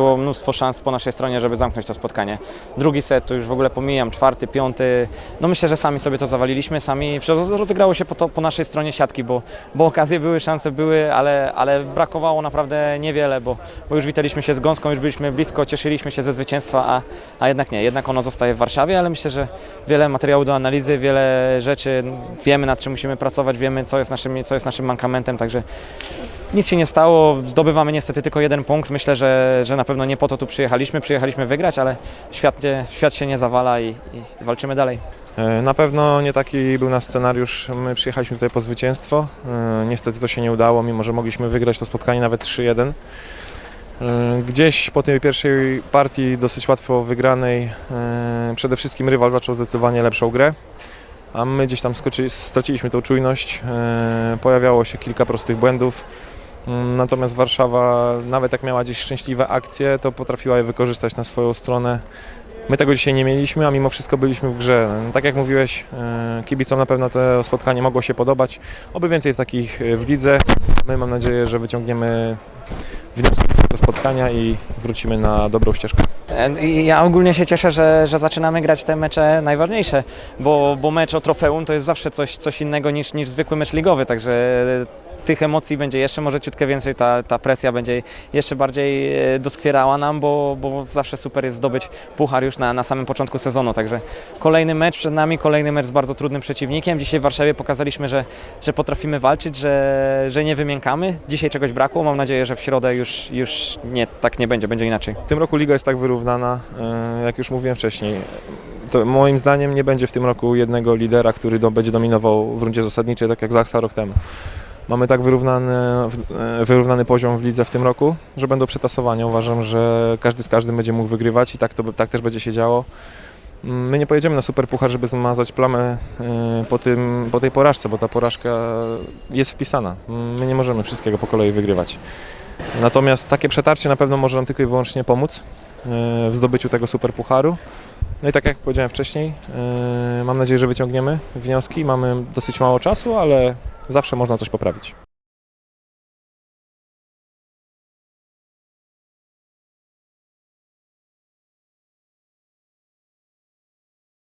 Było mnóstwo szans po naszej stronie, żeby zamknąć to spotkanie. Drugi set to już w ogóle pomijam, czwarty, piąty. No myślę, że sami sobie to zawaliliśmy, sami rozegrało się po, to, po naszej stronie siatki, bo, bo okazje były, szanse były, ale, ale brakowało naprawdę niewiele, bo, bo już witaliśmy się z gąską, już byliśmy blisko, cieszyliśmy się ze zwycięstwa, a, a jednak nie, jednak ono zostaje w Warszawie, ale myślę, że wiele materiału do analizy, wiele rzeczy, wiemy nad czym musimy pracować, wiemy co jest naszym, co jest naszym mankamentem, także nic się nie stało, zdobywamy niestety tylko jeden punkt. Myślę, że, że na pewno nie po to tu przyjechaliśmy. Przyjechaliśmy wygrać, ale świat, nie- świat się nie zawala i, i walczymy dalej. E, Na pewno nie taki był nasz scenariusz. My przyjechaliśmy tutaj po zwycięstwo. E, Niestety to się nie udało, mimo że mogliśmy wygrać to spotkanie nawet 3-1. E, Gdzieś po tej pierwszej partii, dosyć łatwo wygranej, przede wszystkim rywal zaczął zdecydowanie lepszą grę, a my gdzieś tam skoczy, straciliśmy tą czujność. Pojawiało się kilka prostych błędów. Natomiast Warszawa, nawet jak miała gdzieś szczęśliwe akcje, to potrafiła je wykorzystać na swoją stronę. My tego dzisiaj nie mieliśmy, a mimo wszystko byliśmy w grze. Tak jak mówiłeś, e, kibicom na pewno to spotkanie mogło się podobać. Oby więcej takich e, w lidze. My mam nadzieję, że wyciągniemy wnioski z tego spotkania i wrócimy na dobrą ścieżkę. E, Ja ogólnie się cieszę, że, że zaczynamy grać te mecze najważniejsze, bo, bo mecz o trofeum to jest zawsze coś, coś innego niż, niż zwykły mecz ligowy, także tych emocji będzie jeszcze może ciutkę więcej, ta, ta presja będzie jeszcze bardziej e, doskwierała nam, bo, bo zawsze super jest zdobyć puchar już na, na samym początku sezonu, także kolejny mecz przed nami, kolejny mecz z bardzo trudnym przeciwnikiem. Dzisiaj w Warszawie pokazaliśmy, że, że potrafimy walczyć, że, że nie wymiękamy. Dzisiaj czegoś brakło, mam nadzieję, że w środę już, już nie, tak nie będzie, będzie inaczej. W tym roku liga jest tak wyrównana, e, jak już mówiłem wcześniej. To moim zdaniem nie będzie w tym roku jednego lidera, który do, będzie dominował w rundzie zasadniczej, tak jak Zaksa rok temu. Mamy tak wyrównany, e, wyrównany poziom w lidze w tym roku, że będą przetasowania. Uważam, że każdy z każdym będzie mógł wygrywać i tak, to, tak też będzie się działo. Mm, My nie pojedziemy na super puchar, żeby zmazać plamę e, po, tym, po tej porażce, bo ta porażka jest wpisana. Mm, My nie możemy wszystkiego po kolei wygrywać. Natomiast takie przetarcie na pewno może nam tylko i wyłącznie pomóc e, w zdobyciu tego super pucharu. No i tak jak powiedziałem wcześniej, mam nadzieję, że wyciągniemy wnioski. Mamy dosyć mało czasu, ale zawsze można coś poprawić.